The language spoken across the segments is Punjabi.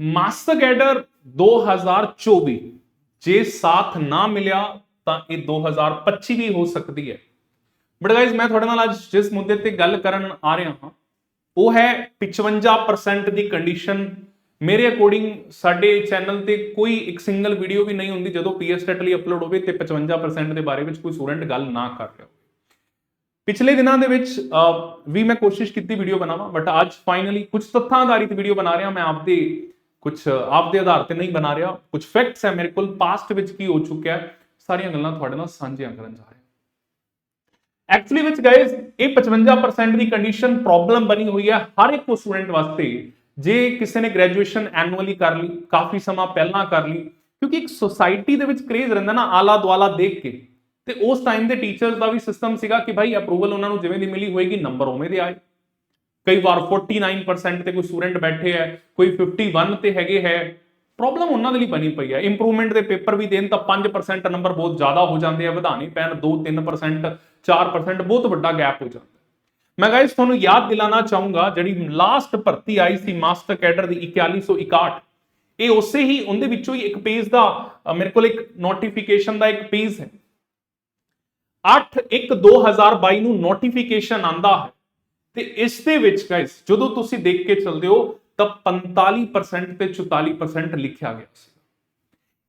ਮਾਸਟਰ ਕੈਡਰ 2024 ਜੇ ਸਾਥ ਨਾ ਮਿਲਿਆ ਤਾਂ ਇਹ 2025 ਵੀ ਹੋ ਸਕਦੀ ਹੈ। ਬਟ ਗਾਇਜ਼ ਮੈਂ ਤੁਹਾਡੇ ਨਾਲ ਅੱਜ ਜਿਸ ਮੁੱਦੇ ਤੇ ਗੱਲ ਕਰਨ ਆ ਰਿਹਾ ਹਾਂ, ਉਹ ਹੈ 55% ਦੀ ਕੰਡੀਸ਼ਨ ਮੇਰੇ ਅਕੋਰਡਿੰਗ ਸਾਡੇ ਚੈਨਲ ਤੇ ਕੋਈ ਇੱਕ ਸਿੰਗਲ ਵੀਡੀਓ ਵੀ ਨਹੀਂ ਹੁੰਦੀ, ਜਦੋਂ ਪੀਐਸ ਟੈਟ ਲਈ ਅਪਲੋਡ ਹੋਵੇ ਤੇ 55% ਦੇ ਬਾਰੇ ਵਿੱਚ ਕੋਈ ਸਟੂਡੈਂਟ ਗੱਲ ਨਾ ਕਰ ਰਿਹਾ ਪਿਛਲੇ ਦਿਨਾਂ ਦੇ ਵਿੱਚ ਵੀ ਮੈਂ ਕੋਸ਼ਿਸ਼ ਕੀਤੀ ਵੀਡੀਓ ਬਣਾਵਾਂ ਬਟ ਅੱਜ ਫਾਈਨਲੀ ਕੁਝ ਤੱਥਾਂ ਆਧਾਰਿਤ ਵੀਡੀਓ ਬਣਾ ਰਿਹਾ, ਮੈਂ ਆਪਦੇ ਕੁਝ ਆਪਦੇ ਆਧਾਰ ਤੇ ਨਹੀਂ ਬਣਾ ਰਿਹਾ ਕੁਝ ਫੈਕਟਸ ਹੈ ਮੇਰੇ ਕੋਲ ਪਾਸਟ ਵਿੱਚ ਕੀ ਹੋ ਚੁੱਕਿਆ ਹੈ, ਸਾਰੀਆਂ ਗੱਲਾਂ ਤੁਹਾਡੇ ਨਾਲ ਸਾਂਝੀਆਂ ਕਰਨ ਜਾ ਰਿਹਾ ਐਕਚੁਅਲੀ ਵਿੱਚ ਗਾਇਸ ਇਹ 55% ਦੀ ਕੰਡੀਸ਼ਨ ਪ੍ਰੋਬਲਮ ਬਣੀ ਹੋਈ ਹੈ ਹਰ ਇੱਕ ਸਟੂਡੈਂਟ ਵਾਸਤੇ, ਜੇ ਕਿਸੇ ਨੇ ਗ੍ਰੈਜੂਏਸ਼ਨ ਐਨੂਅਲੀ ਕਰ ਲਈ, ਕਾਫੀ ਸਮਾਂ ਪਹਿਲਾਂ ਕਰ ਲਈ, ਕਿਉਂਕਿ ਇੱਕ ਸੋਸਾਇਟੀ ਦੇ ਵਿੱਚ ਕ੍ਰੇਜ਼ ਰਹਿੰਦਾ ਨਾ ਆਲਾ ਦੁਆਲਾ ਦੇਖ ਕੇ, ਤੇ ਉਸ ਟਾਈਮ ਦੇ ਟੀਚਰਸ ਦਾ ਵੀ ਸਿਸਟਮ ਸੀਗਾ ਕਿ ਭਾਈ ਅਪਰੂਵਲ ਉਹਨਾਂ ਨੂੰ ਜਿਵੇਂ ਦੀ ਮਿਲੀ ਹੋਏਗੀ ਨੰਬਰ ਉਵੇਂ ਦੇ ਆਏ। ਕਈ ਵਾਰ 49% ਤੇ ਕੋਈ ਸਟੂਡੈਂਟ ਬੈਠੇ ਹੈ, ਕੋਈ 51 ਤੇ ਹੈਗੇ ਹੈ। ਪ੍ਰੋਬਲਮ ਉਹਨਾਂ ਦੇ ਲਈ ਬਣੀ ਪਈ ਹੈ। ਇੰਪਰੂਵਮੈਂਟ ਦੇ ਪੇਪਰ ਵੀ ਦੇਣ ਤਾਂ 5% ਨੰਬਰ ਬਹੁਤ ਜ਼ਿਆਦਾ ਹੋ ਜਾਂਦੇ ਆ ਵਧਾਣੇ ਪੈਣ 2-3% 4% ਬਹੁਤ ਵੱਡਾ ਗੈਪ ਹੋ ਜਾਂਦਾ। ਮੈਂ ਗਾਇਸ ਤੁਹਾਨੂੰ ਯਾਦ ਦਿਲਾਣਾ ਚਾਹੂੰਗਾ, ਜਿਹੜੀ ਲਾਸਟ ਭਰਤੀ ਆਈ ਸੀ ਮਾਸਟਰ ਕੈਡਰ ਦੀ 4161 ਇਹ ਉਸੇ ਹੀ ਉਹਦੇ ਵਿੱਚੋਂ ਹੀ ਇੱਕ ਪੇਜ ਦਾ ਮੇਰੇ ਕੋਲ ਇੱਕ ਨੋਟੀਫਿਕੇਸ਼ਨ ਦਾ ਇੱਕ ਪੇਜ ਹੈ। 8/1/2022 ਨੂੰ ਨੋਟੀਫਿਕੇਸ਼ਨ ਆਂਦਾ ਹੈ। ਤੇ ਇਸ ਦੇ ਵਿੱਚ ਗਾਇਸ ਜਦੋਂ ਤੁਸੀਂ ਦੇਖ ਕੇ ਚੱਲਦੇ ਹੋ, ਤਾਂ 45% ਤੇ 44% ਲਿਖਿਆ ਗਿਆ ਸੀ।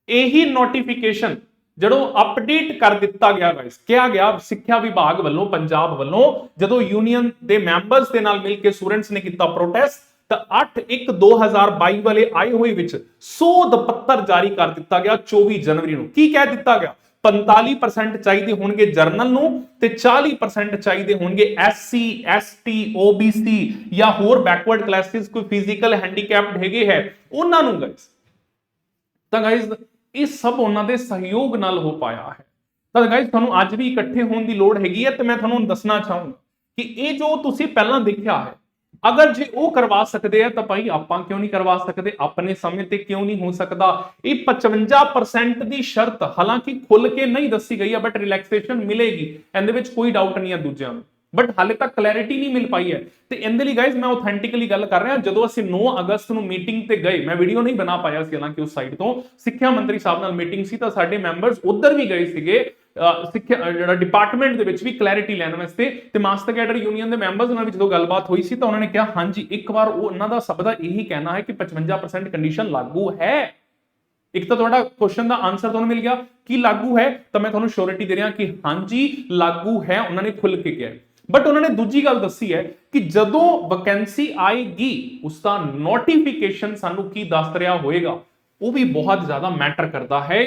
ਇਹੀ ਨੋਟੀਫਿਕੇਸ਼ਨ ਜਦੋਂ ਅਪਡੇਟ ਕਰ ਦਿੱਤਾ ਗਿਆ ਗਾਇਸ ਕਿਹਾ ਗਿਆ, ਸਿੱਖਿਆ ਵਿਭਾਗ ਵੱਲੋਂ, ਪੰਜਾਬ ਵੱਲੋਂ, ਜਦੋਂ ਯੂਨੀਅਨ ਦੇ ਮੈਂਬਰਸ ਦੇ ਨਾਲ ਮਿਲ ਕੇ ਸਟੂਡੈਂਟਸ ਨੇ ਕੀਤਾ ਪ੍ਰੋਟੈਸਟ ਤਾਂ 8/1/2022 ਵਾਲੇ ਆਏ ਹੋਏ ਵਿੱਚ ਸੋਧ ਪੱਤਰ ਜਾਰੀ ਕਰ ਦਿੱਤਾ ਗਿਆ 24 ਜਨਵਰੀ ਨੂੰ। ਕੀ ਕਹਿ ਦਿੱਤਾ ਗਿਆ? 45% ਚਾਹੀਦੇ ਹੋਣਗੇ ਜਰਨਲ ਨੂੰ ਤੇ 40% ਚਾਹੀਦੇ ਹੋਣਗੇ ਐਸਸੀ ਐਸਟੀ ਓਬੀਸੀ ਜਾਂ ਹੋਰ ਬੈਕਵਰਡ ਕਲਾਸਿਸ ਕੋਈ ਫਿਜ਼ੀਕਲ ਹੈਂਡੀਕੈਪਡ ਹੈਗੇ ਹੈ, ਉਹਨਾਂ ਨੂੰ ਗਾਇਸ ਤਾਂ ਗਾਇਸ ਇਹ ਸਭ ਉਹਨਾਂ ਦੇ ਸਹਿਯੋਗ ਨਾਲ ਹੋ ਪਾਇਆ ਹੈ। ਤਾਂ ਗਾਇਸ ਤੁਹਾਨੂੰ ਅੱਜ ਵੀ ਇਕੱਠੇ ਹੋਣ ਦੀ ਲੋੜ ਹੈਗੀ ਹੈ ਤੇ ਮੈਂ ਤੁਹਾਨੂੰ ਦੱਸਣਾ ਚਾਹੂੰਗਾ ਕਿ ਇਹ ਜੋ ਤੁਸੀਂ ਪਹਿਲਾਂ ਦੇਖਿਆ ਹੈ ਅਗਰ ਜੇ ਉਹ ਕਰਵਾ ਸਕਦੇ ਆ ਤਾਂ ਭਾਈ ਆਪਾਂ ਕਿਉਂ ਨਹੀਂ ਕਰਵਾ ਸਕਦੇ? ਆਪਣੇ ਸਮੇਂ ਤੇ ਕਿਉਂ ਨਹੀਂ ਹੋ ਸਕਦਾ? ਇਹ 55% ਦੀ ਸ਼ਰਤ ਹਾਲਾਂਕਿ ਖੁੱਲ ਕੇ ਨਹੀਂ ਦੱਸੀ ਗਈ ਹੈ ਬਟ ਰਿਲੈਕਸੇਸ਼ਨ ਮਿਲੇਗੀ। ਇਹਦੇ ਵਿੱਚ ਕੋਈ ਡਾਊਟ ਨਹੀਂ ਹੈ ਦੂਜਿਆਂ ਨੂੰ। ਬਟ ਹਾਲੇ ਤੱਕ ਕਲੈਰਿਟੀ ਨਹੀਂ ਮਿਲ ਪਾਈ ਹੈ। ਤੇ ਇਹਦੇ ਲਈ ਗਾਇਜ਼ ਮੈਂ ਆਥੈਂਟਿਕਲੀ ਗੱਲ ਕਰ ਰਿਹਾ, ਜਦੋਂ ਅਸੀਂ 9 ਅਗਸਤ ਨੂੰ ਮੀਟਿੰਗ ਤੇ ਗਏ, ਮੈਂ ਵੀਡੀਓ ਨਹੀਂ ਬਣਾ ਪਾਇਆ ਸੀ ਹਾਲਾਂਕਿ ਉਸ ਸਾਈਡ ਤੋਂ। ਸਿੱਖਿਆ ਮੰਤਰੀ ਸਾਹਿਬ ਨਾਲ ਮੀਟਿੰਗ ਸੀ ਤਾਂ ਸਾਡੇ ਮੈਂਬਰਸ ਉੱਧਰ ਵੀ ਗਏ ਸੀਗੇ। ਸਿੱਖਿਆ ਜਿਹੜਾ ਡਿਪਾਰਟਮੈਂਟ ਦੇ ਵਿੱਚ ਵੀ ਕਲੈਰਿਟੀ ਲੈਣ ਵਾਸਤੇ ਤੇ ਮਾਸਟਰ ਕੈਡਰ ਯੂਨੀਅਨ ਦੇ ਮੈਂਬਰਸ ਨਾਲ ਵੀ ਜਦੋਂ ਗੱਲਬਾਤ ਹੋਈ ਸੀ ਤਾਂ ਉਹਨਾਂ ਨੇ ਕਿਹਾ, ਹਾਂਜੀ, ਇੱਕ ਵਾਰ ਉਹ ਉਹਨਾਂ ਦਾ ਸਭ ਦਾ ਇਹੀ ਕਹਿਣਾ ਹੈ ਕਿ 55% ਕੰਡੀਸ਼ਨ ਲਾਗੂ ਹੈ। ਇੱਕ ਤਾਂ ਤੁਹਾਡਾ ਕੁਐਸਚਨ ਦਾ ਆਨਸਰ ਤੁਹਾਨੂੰ ਮਿਲ ਗਿਆ, ਕੀ ਲਾਗੂ ਹੈ? ਤਾਂ ਮੈਂ ਤੁਹਾਨੂੰ ਸ਼ੋਰਿਟੀ ਦੇ ਰਿਹਾ ਕਿ ਹਾਂਜੀ, ਲਾਗੂ ਹੈ, ਉਹਨਾਂ ਨੇ ਖੁੱਲ ਕੇ ਕਿਹਾ। ਬਟ ਉਹਨਾਂ ਨੇ ਦੂਜੀ ਗੱਲ ਦੱਸੀ ਹੈ ਕਿ ਜਦੋਂ ਵੈਕੈਂਸੀ ਆਏਗੀ, ਉਸ ਦਾ ਨੋਟੀਫਿਕੇਸ਼ਨ ਸਾਨੂੰ ਕੀ ਦੱਸ ਰਿਹਾ ਹੋਏਗਾ, ਉਹ ਵੀ ਬਹੁਤ ਜ਼ਿਆਦਾ ਮੈਟਰ ਕਰਦਾ ਹੈ।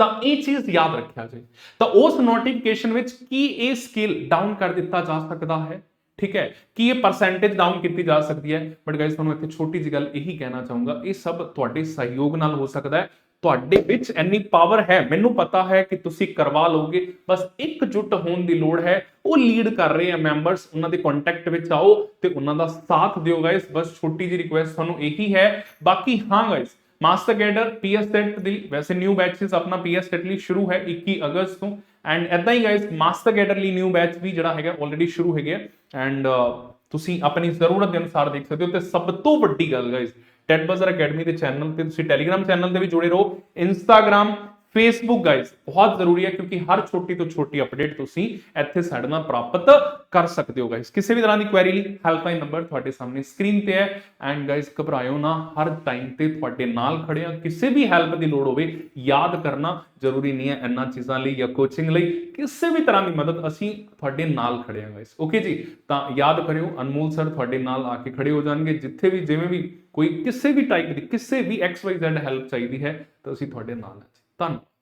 ਤਾਂ ਇਹ ਚੀਜ਼ ਯਾਦ ਰੱਖਿਆ ਜੀ, ਤਾਂ ਉਸ ਨੋਟੀਫਿਕੇਸ਼ਨ ਵਿੱਚ ਕੀ ਇਹ ਸਕਿੱਲ ਡਾਊਨ ਕਰ ਦਿੱਤਾ ਜਾ ਸਕਦਾ ਹੈ? ਠੀਕ ਹੈ, ਕੀ ਇਹ ਪਰਸੈਂਟੇਜ ਡਾਊਨ ਕੀਤੀ ਜਾ ਸਕਦੀ ਹੈ? ਬਟ ਗਾਇਸ ਤੁਹਾਨੂੰ ਇੱਥੇ ਛੋਟੀ ਜਿਹੀ ਗੱਲ ਇਹੀ ਕਹਿਣਾ ਚਾਹੂੰਗਾ, ਇਹ ਸਭ ਤੁਹਾਡੇ ਸਹਿਯੋਗ ਨਾਲ ਹੋ ਸਕਦਾ ਹੈ। ਤੁਹਾਡੇ ਵਿੱਚ ਇੰਨੀ ਪਾਵਰ ਹੈ, ਮੈਨੂੰ ਪਤਾ ਹੈ ਕਿ ਤੁਸੀਂ ਕਰਵਾ ਲਓਗੇ। ਬਸ ਇਕਜੁੱਟ ਹੋਣ ਦੀ ਲੋੜ ਹੈ। ਉਹ ਲੀਡ ਕਰ ਰਹੇ ਆ ਮੈਂਬਰਸ ਉਹਨਾਂ ਦੇ ਕੰਟੈਕਟ ਵਿੱਚ ਆਓ ਤੇ ਉਹਨਾਂ ਦਾ ਸਾਥ ਦਿਓ ਗਾਇਸ ਬਸ ਛੋਟੀ ਜਿਹੀ ਰਿਕੁਐਸਟ ਤੁਹਾਨੂੰ ਇਹੀ ਹੈ। ਬਾਕੀ ਹਾਂ guys master cadre PS TET ਦੀ ਵੈਸੇ ਨਿਊ ਬੈਚਸ ਆਪਣਾ ਪੀਐਸ ਟੈਟ ਲਈ ਸ਼ੁਰੂ ਹੈ 21 ਅਗਸਤ ਤੋਂ। ਐਂਡ ਐਦਾਂ ਹੀ ਗਾਇਸ ਮਾਸਟਰ ਕੈਡਰ ਲਈ ਨਿਊ ਬੈਚ ਵੀ ਜਿਹੜਾ ਹੈਗਾ ਆਲਰੇਡੀ ਸ਼ੁਰੂ ਹੈਗੇ ਐਂਡ ਤੁਸੀਂ ਆਪਣੀ ਜ਼ਰੂਰਤ ਦੇ ਅਨੁਸਾਰ ਦੇਖ ਸਕਦੇ ਹੋ ਤੇ ਸਭ ਤੋਂ ਵੱਡੀ ਗੱਲ ਗਾਇਸ ਟੈਟ ਬਜ਼ਰ ਅਕੈਡਮੀ ਦੇ ਚੈਨਲ ਤੇ ਤੁਸੀਂ ਟੈਲੀਗ੍ਰਾਮ ਚੈਨਲ ਤੇ ਵੀ ਜੁੜੇ ਰਹੋ। ਇੰਸਟਾਗ੍ਰਾਮ ਫੇਸਬੁੱਕ ਗਾਇਸ ਬਹੁਤ ਜ਼ਰੂਰੀ ਹੈ ਕਿਉਂਕਿ ਹਰ ਛੋਟੀ ਤੋਂ ਛੋਟੀ ਅਪਡੇਟ ਤੁਸੀਂ ਇੱਥੇ ਸਾਡੇ ਨਾਲ ਪ੍ਰਾਪਤ ਕਰ ਸਕਦੇ ਹੋ ਗਾਇਸ ਕਿਸੇ ਵੀ ਤਰ੍ਹਾਂ ਦੀ ਕੁਐਰੀ ਲਈ ਹੈਲਪਲਾਈਨ ਨੰਬਰ ਤੁਹਾਡੇ ਸਾਹਮਣੇ ਸਕਰੀਨ ਤੇ ਹੈ। ਐਂਡ ਗਾਇਸ ਘਬਰਾਇਓ ਨਾ, ਹਰ ਟਾਈਮ ਤੇ ਤੁਹਾਡੇ ਨਾਲ ਖੜੇ ਆ ਕਿਸੇ ਵੀ ਹੈਲਪ ਦੀ ਲੋੜ ਹੋਵੇ, ਯਾਦ ਕਰਨਾ ਜ਼ਰੂਰੀ ਨਹੀਂ ਹੈ ਇੰਨਾ ਚੀਜ਼ਾਂ ਲਈ ਜਾਂ ਕੋਚਿੰਗ ਲਈ। ਕਿਸੇ ਵੀ ਤਰ੍ਹਾਂ ਦੀ ਮਦਦ ਅਸੀਂ ਤੁਹਾਡੇ ਨਾਲ ਖੜੇ ਆ ਗਾਇਸ ਓਕੇ ਜੀ? ਤਾਂ ਯਾਦ ਕਰਿਓ, ਅਨਮੋਲ ਸਰ ਤੁਹਾਡੇ ਨਾਲ ਆ ਕੇ ਖੜੇ ਹੋ ਜਾਣਗੇ। ਜਿੱਥੇ ਵੀ, ਜਿਵੇਂ ਵੀ ਕੋਈ ਕਿਸੇ ਵੀ ਟਾਈਪ ਦੀ, ਕਿਸੇ ਵੀ ਐਕਸ XYZ ਹੈਲਪ ਚਾਹੀਦੀ ਹੈ, ਤਾਂ ਅਸੀਂ ਤੁਹਾਡੇ ਨਾਲ ਹਾਂ ਜੀ। ਧੰਨਵਾਦ।